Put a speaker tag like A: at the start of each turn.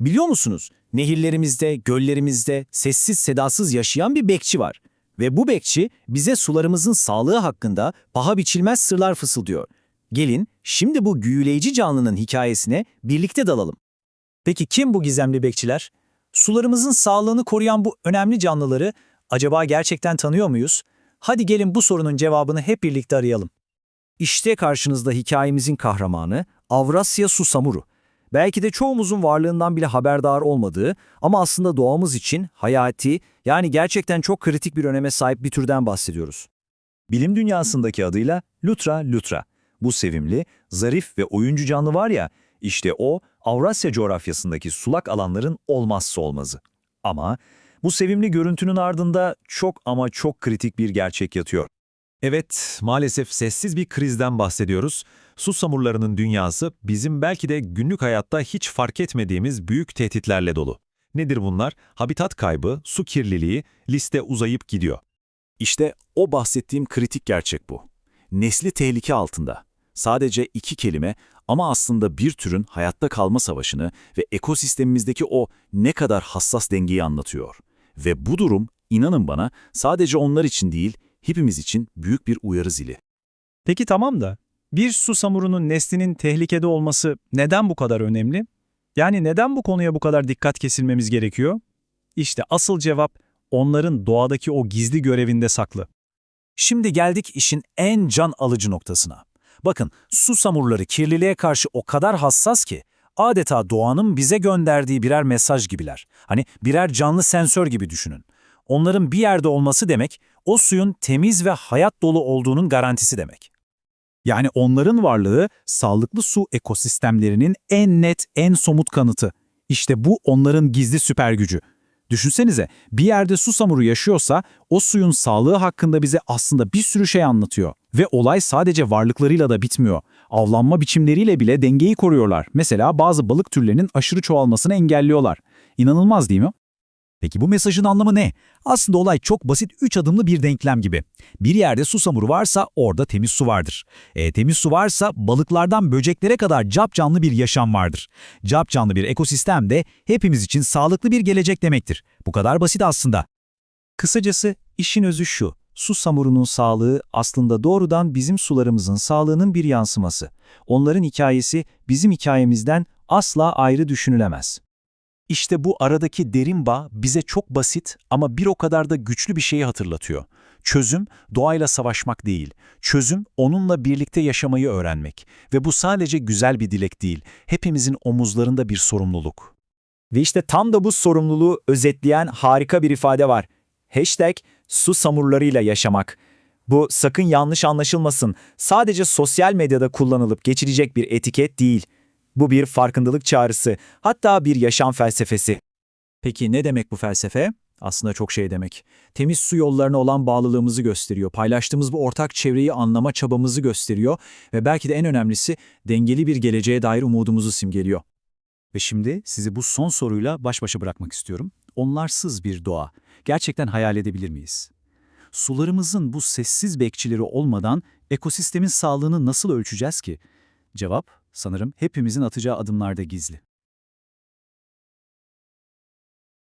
A: Biliyor musunuz? Nehirlerimizde, göllerimizde sessiz sedasız yaşayan bir bekçi var. Ve bu bekçi bize sularımızın sağlığı hakkında paha biçilmez sırlar fısıldıyor. Gelin şimdi bu büyüleyici canlının hikayesine birlikte dalalım. Peki kim bu gizemli bekçiler? Sularımızın sağlığını koruyan bu önemli canlıları acaba gerçekten tanıyor muyuz? Hadi gelin bu sorunun cevabını hep birlikte arayalım. İşte karşınızda hikayemizin kahramanı Avrasya Susamuru. Belki de çoğumuzun varlığından bile haberdar olmadığı ama aslında doğamız için hayati yani gerçekten çok kritik bir öneme sahip bir türden bahsediyoruz.
B: Bilim dünyasındaki adıyla Lutra lutra. Bu sevimli, zarif ve oyuncu canlı var ya, işte o Avrasya coğrafyasındaki sulak alanların olmazsa olmazı. Ama bu sevimli görüntünün ardında çok ama çok kritik bir gerçek yatıyor. Evet, maalesef sessiz bir krizden bahsediyoruz. Su samurlarının dünyası bizim belki de günlük hayatta hiç fark etmediğimiz büyük tehditlerle dolu. Nedir bunlar? Habitat kaybı, su kirliliği, liste uzayıp gidiyor.
C: İşte o bahsettiğim kritik gerçek bu. Nesli tehlike altında. Sadece iki kelime ama aslında bir türün hayatta kalma savaşını ve ekosistemimizdeki o ne kadar hassas dengeyi anlatıyor. Ve bu durum, inanın bana, sadece onlar için değil, hepimiz için büyük bir uyarı zili.
D: Peki tamam da bir su samurunun neslinin tehlikede olması neden bu kadar önemli? Yani neden bu konuya bu kadar dikkat kesilmemiz gerekiyor? İşte asıl cevap onların doğadaki o gizli görevinde saklı.
A: Şimdi geldik işin en can alıcı noktasına. Bakın su samurları kirliliğe karşı o kadar hassas ki adeta doğanın bize gönderdiği birer mesaj gibiler. Hani birer canlı sensör gibi düşünün. Onların bir yerde olması demek o suyun temiz ve hayat dolu olduğunun garantisi demek.
D: Yani onların varlığı sağlıklı su ekosistemlerinin en net, en somut kanıtı. İşte bu onların gizli süper gücü. Düşünsenize bir yerde su samuru yaşıyorsa o suyun sağlığı hakkında bize aslında bir sürü şey anlatıyor. Ve olay sadece varlıklarıyla da bitmiyor. Avlanma biçimleriyle bile dengeyi koruyorlar. Mesela bazı balık türlerinin aşırı çoğalmasını engelliyorlar. İnanılmaz değil mi?
E: Peki bu mesajın anlamı ne? Aslında olay çok basit üç adımlı bir denklem gibi. Bir yerde susamuru varsa orada temiz su vardır. E, temiz su varsa balıklardan böceklere kadar cap canlı bir yaşam vardır. Cap canlı bir ekosistem de hepimiz için sağlıklı bir gelecek demektir. Bu kadar basit aslında.
D: Kısacası işin özü şu. Su samurunun sağlığı aslında doğrudan bizim sularımızın sağlığının bir yansıması. Onların hikayesi bizim hikayemizden asla ayrı düşünülemez.
C: İşte bu aradaki derin bağ bize çok basit ama bir o kadar da güçlü bir şeyi hatırlatıyor. Çözüm doğayla savaşmak değil. Çözüm onunla birlikte yaşamayı öğrenmek. Ve bu sadece güzel bir dilek değil. Hepimizin omuzlarında bir sorumluluk.
A: Ve işte tam da bu sorumluluğu özetleyen harika bir ifade var. Hashtag su samurlarıyla yaşamak. Bu sakın yanlış anlaşılmasın. Sadece sosyal medyada kullanılıp geçilecek bir etiket değil. Bu bir farkındalık çağrısı, hatta bir yaşam felsefesi. Peki ne demek bu felsefe? Aslında çok şey demek. Temiz su yollarına olan bağlılığımızı gösteriyor. Paylaştığımız bu ortak çevreyi anlama çabamızı gösteriyor ve belki de en önemlisi dengeli bir geleceğe dair umudumuzu simgeliyor.
C: Ve şimdi sizi bu son soruyla baş başa bırakmak istiyorum. Onlarsız bir doğa. Gerçekten hayal edebilir miyiz? Sularımızın bu sessiz bekçileri olmadan ekosistemin sağlığını nasıl ölçeceğiz ki? Cevap sanırım hepimizin atacağı adımlarda gizli.